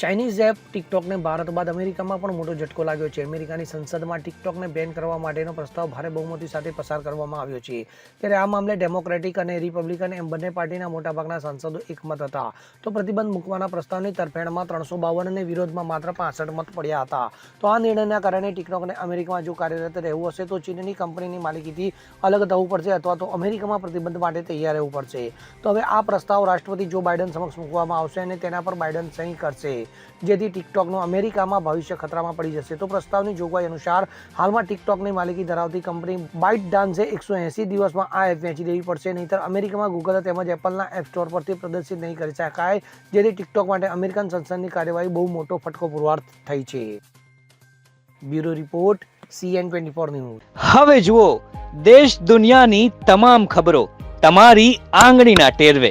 Chinese app ટિકટોકને Bharat બાદ અમેરિકામાં પણ મોટો ઝટકો લાગ્યો છે. અમેરિકાની સંસદમાં ટિકટોકને બેન કરવા માટેનો પ્રસ્તાવ ભારે બહુમતી સાથે પસાર કરવામાં આવ્યો છે. ત્યારે આ મામલે ડેમોક્રેટિક અને રિપબ્લિકન એમ બંને પાર્ટીના મોટાભાગના સાંસદો એકમત હતા. તો પ્રતિબંધ મૂકવાના પ્રસ્તાવની તરફેણમાં ત્રણસો બાવન અને વિરોધમાં માત્ર પાસઠ મત પડ્યા હતા. તો આ નિર્ણયના કારણે ટિકટોકને અમેરિકામાં જો કાર્યરત રહેવું હશે તો ચીનની કંપનીની માલિકીથી અલગ થવું પડશે અથવા તો અમેરિકામાં પ્રતિબંધ માટે તૈયાર રહેવું પડશે. તો હવે આ પ્રસ્તાવ રાષ્ટ્રપતિ જો બાઇડન સમક્ષ મૂકવામાં આવશે અને તેના પર બાઇડન સહી કરશે. જેથી ટિકટોકનું અમેરિકામાં ભવિષ્ય ખતરામાં પડી જશે. તો પ્રસ્તાવની જોગવાઈ અનુસાર હાલમાં ટિકટોકની માલિકી ધરાવતી કંપની બાઇટ ડાન્સે એકસો એંસી દિવસમાં આ એપ વેચી દેવી પડશે. નહીંતર અમેરિકામાં ગૂગલ તેમજ એપલના એપ સ્ટોર પરથી પ્રદર્શિત નહીં કરી શકાય, જેથી ટિકટોક માટે અમેરિકન સંસદની કાર્યવાહી બહુ મોટો ફટકો પુરવાર થઈ છે. Bureau report CN twenty four news. હવે જુઓ, દેશ દુનિયાની તમામ ખબરો તમારી આંગળીના ટેરવે.